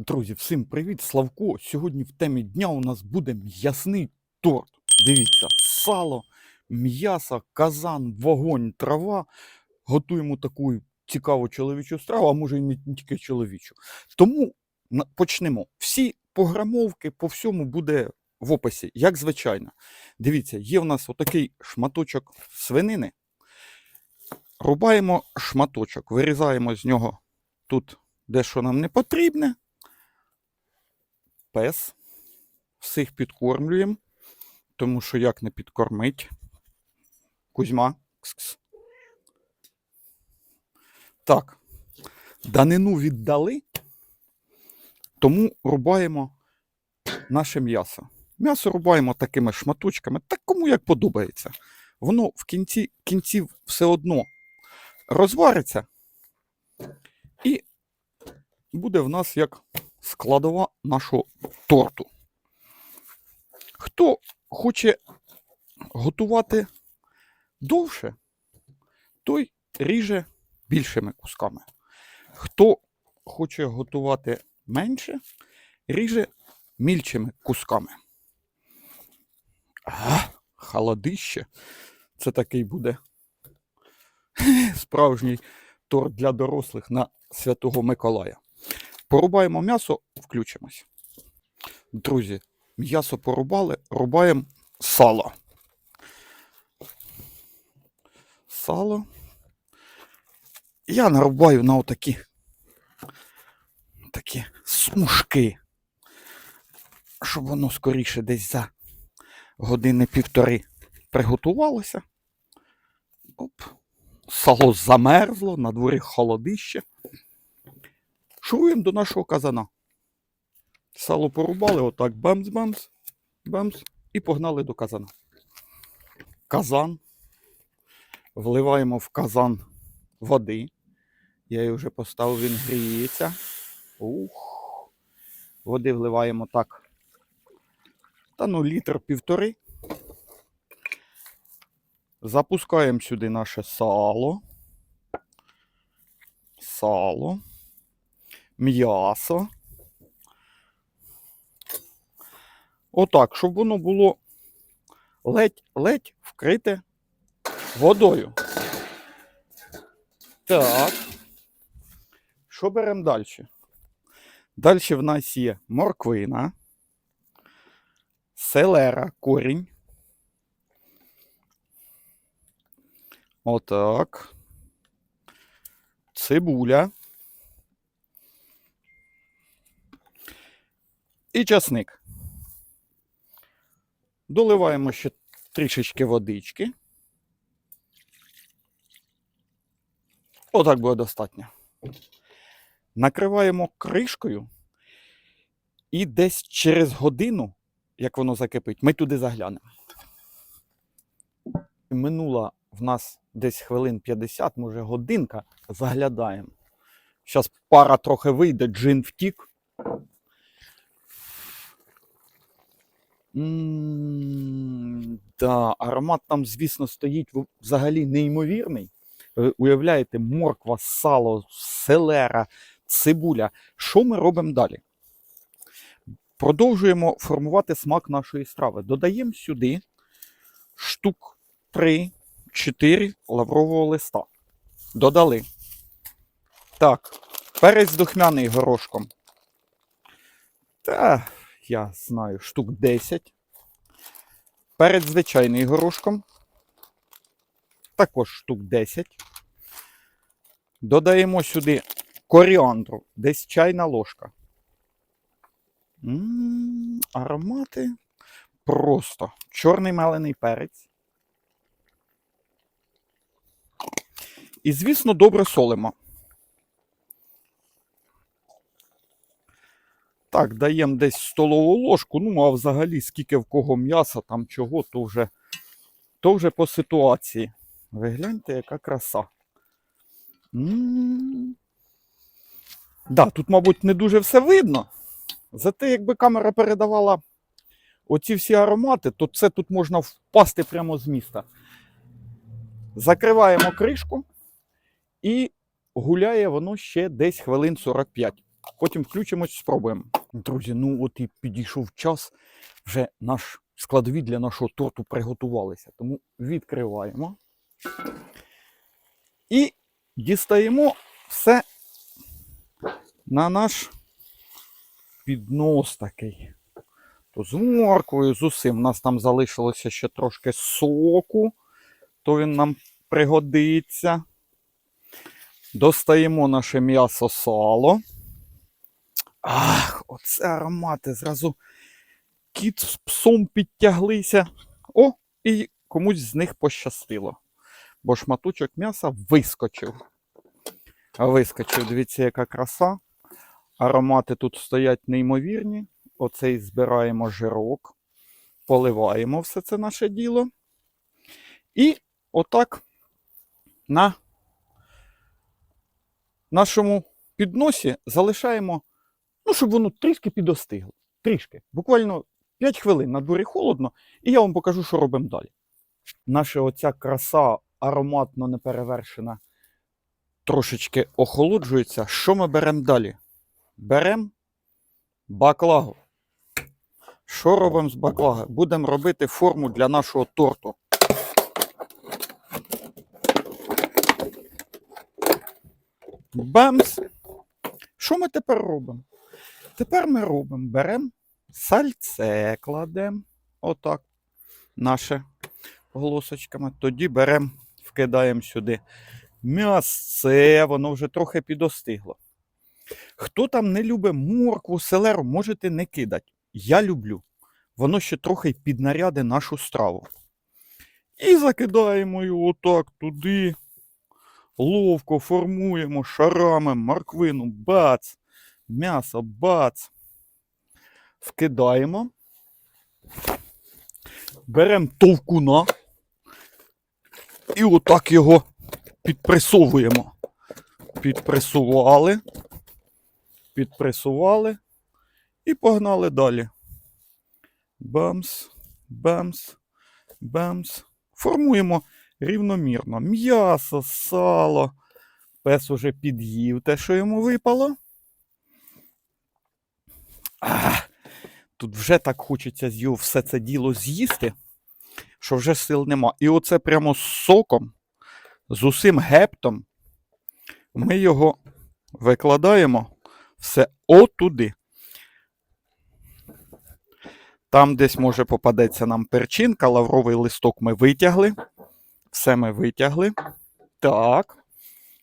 Друзі, всім привіт! Славко! Сьогодні в темі дня у нас буде м'ясний торт. Дивіться, сало, м'ясо, казан, вогонь, трава. Готуємо таку цікаву чоловічу страву, а може і не тільки чоловічу. Тому почнемо. Всі пограмовки по всьому буде в описі, як звичайно. Дивіться, є в нас отакий шматочок свинини. Рубаємо шматочок, вирізаємо з нього тут дещо нам не потрібне. Пес. Всіх підкормлюємо, тому що як не підкормить. Кузьма. Кс-кс. Так. Данину віддали, тому рубаємо наше м'ясо. М'ясо рубаємо такими шматочками, так кому як подобається. Воно в кінці кінців все одно розвариться і буде в нас як складова нашого торту. Хто хоче готувати довше, той ріже більшими кусками. Хто хоче готувати менше, ріже мільчими кусками. А, холодище. Це такий буде справжній торт для дорослих на Святого Миколая. Порубаємо м'ясо, включимось. Друзі, м'ясо порубали, рубаємо сало. Сало. Я нарубаю на отакі такі смужки, щоб воно скоріше десь за години півтори приготувалося. Оп. Сало замерзло, на дворі холодище. Шуруємо до нашого казана. Сало порубали, отак бамс-бамс, бамс, і погнали до казана. Казан. Вливаємо в казан води. Я її вже поставив, він гріється. Ух. Води вливаємо так. Та ну літр півтори. Запускаємо сюди наше сало. Сало. М'ясо. Отак, щоб воно було ледь-ледь вкрите водою. Так. Що беремо далі? Далі в нас є морквина, селера, корінь. Отак. Цибуля. І часник. Доливаємо ще трішечки водички. Отак буде достатньо. Накриваємо кришкою. І десь через годину, як воно закипить, ми туди заглянемо. Минула в нас десь хвилин 50, може годинка, заглядаємо. Зараз пара трохи вийде, джин втік. Да, аромат там, звісно, стоїть взагалі неймовірний. Ви уявляєте, морква, сало, селера, цибуля. Що ми робимо далі? Продовжуємо формувати смак нашої страви. Додаємо сюди штук 3-4 лаврового листа. Додали. Так, перець духмяний горошком. Та, я знаю, штук 10. Перець звичайний горошком. Також штук 10. Додаємо сюди коріандру, десь чайна ложка. М, аромати просто. Чорний мелений перець. І, звісно, добре солимо. Так, даємо десь столову ложку. Ну, а взагалі, скільки в кого м'яса, там чого, то вже, то вже по ситуації. Ви гляньте, яка краса. М. Да, тут, мабуть, не дуже все видно. Зате, якби камера передавала оці всі аромати, то це тут можна впасти прямо з міста. Закриваємо кришку і гуляє воно ще десь хвилин 45. потім включимось, спробуємо. Друзі, ну от і підійшов час. Вже наш складові для нашого торту приготувалися. Тому відкриваємо. І дістаємо все на наш піднос такий. То з морквою, з усім. У нас там залишилося ще трошки соку, то він нам пригодиться. Достаємо наше м'ясо сало. Ах, оце аромати. Зразу кіт з псом підтяглися. О, і комусь з них пощастило. Бо шматочок м'яса вискочив. Вискочив, дивіться, яка краса. Аромати тут стоять неймовірні. Оцей збираємо жирок, поливаємо все це наше діло. І отак на нашому підносі залишаємо, ну, щоб воно трішки підостигло. Трішки. Буквально 5 хвилин на дворі холодно, і я вам покажу, що робимо далі. Наша оця краса ароматно неперевершена, трошечки охолоджується. Що ми беремо далі? Беремо баклагу. Що робимо з баклаги? Будемо робити форму для нашого торту. Бамс! Що ми тепер робимо? Тепер ми робимо, беремо сальце, кладемо. Отак. Наше голосочками. Тоді беремо, вкидаємо сюди м'ясце, воно вже трохи підостигло. Хто там не любить моркву, селеру, можете не кидати. Я люблю. Воно ще трохи піднаряде нашу страву. І закидаємо його отак туди. Ловко формуємо шарами морквину, бац, м'ясо, бац. Вкидаємо. Беремо товкуна і отак його підпресовуємо. Підпресували, підпресували і погнали далі. Бамс, бамс, бамс. Формуємо рівномірно. М'ясо, сало. Пес уже під'їв те, що йому випало. А, тут вже так хочеться з все це діло з'їсти, що вже сил нема. І оце прямо з соком, з усім гептом. Ми його викладаємо все отуди. Там десь може попадеться нам перчинка, лавровий листок ми витягли. Все ми витягли. Так.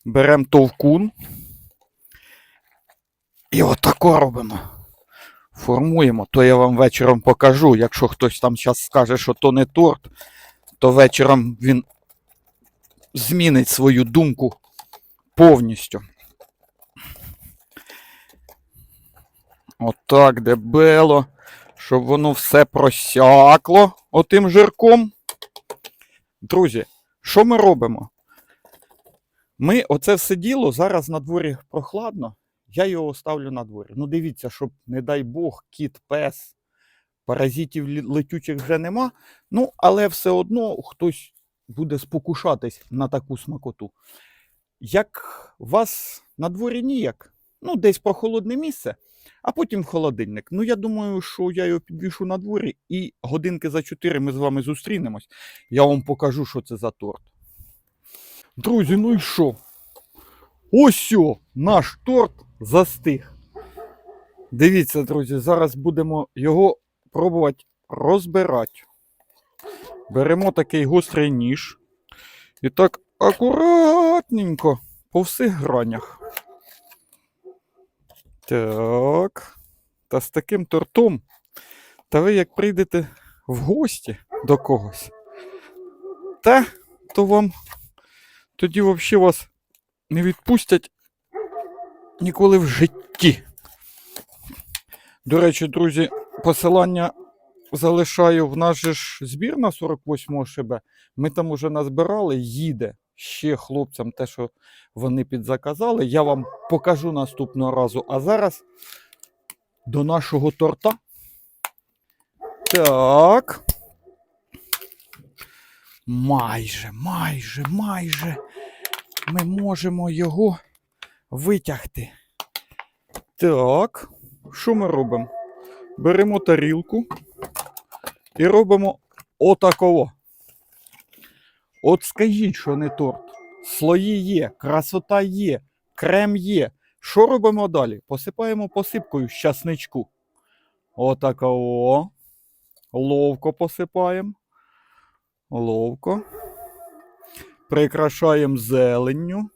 Беремо товкун. І отако робимо. Формуємо. То я вам вечором покажу. Якщо хтось там зараз скаже, що то не торт, то вечором він змінить свою думку повністю. Отак, дебело, щоб воно все просякло отим жирком. Друзі, що ми робимо? Ми оце все діло зараз на дворі прохладно. Я його ставлю на дворі. Ну, дивіться, щоб, не дай Бог, кіт, пес, паразитів летючих вже нема. Ну, але все одно хтось буде спокушатись на таку смакоту. Як вас на дворі ніяк, ну, десь прохолодне місце, а потім холодильник. Ну, я думаю, що я його підвішу на дворі, і годинки за 4 ми з вами зустрінемось. Я вам покажу, що це за торт. Друзі, ну і що? Ось о, наш торт застиг. Дивіться, друзі, зараз будемо його пробувати розбирати. Беремо такий гострий ніж. І так акуратненько по всіх гранях. Так. Та з таким тортом. Та ви як прийдете в гості до когось, та то вам тоді взагалі вас не відпустять ніколи в житті. До речі, друзі, посилання залишаю в наш ж збір на 48 ШБ. Ми там уже назбирали, їде ще хлопцям те, що вони підзаказали. Я вам покажу наступного разу. А зараз до нашого торта. Так. Майже, майже, майже ми можемо його витягти. Так, що ми робимо? Беремо тарілку і робимо отаково. От скажіть, що не торт. Слої є, красота є, крем є. Що робимо далі? Посипаємо посипкою з часничку. Отаково. Ловко посипаємо. Ловко. Прикрашаємо зеленню.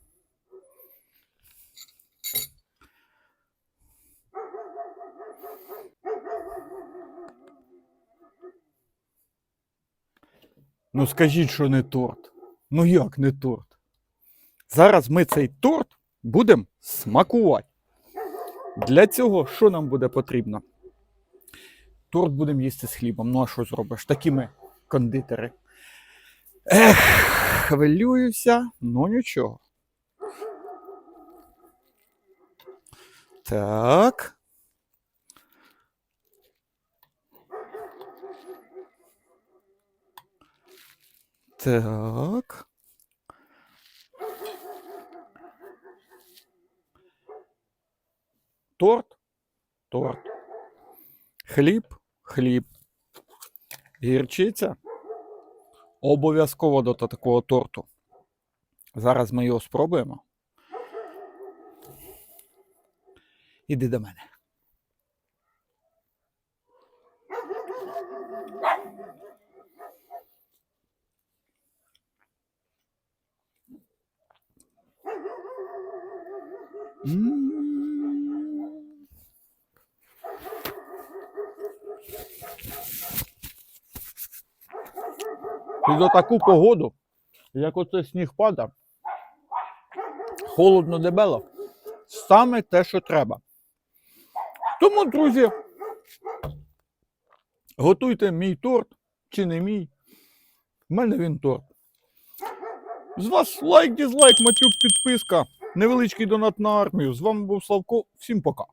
Ну скажіть, що не торт. Ну як не торт? Зараз ми цей торт будемо смакувати. Для цього що нам буде потрібно? Торт будемо їсти з хлібом. Ну а що зробиш? Такі ми кондитери. Ех, хвилююся, ну нічого. Так. Так. Торт, торт. Хліб, хліб. Гірчиця. Обов'язково до такого торту. Зараз ми його спробуємо. Іди до мене. І за таку погоду, як оце сніг падає, холодно дебело, саме те, що треба. Тому, друзі, готуйте мій торт чи не мій. В мене він торт. З вас лайк, дізлайк, матюк, підписка, невеличкий донат на армію. З вами був Славко. Всім пока.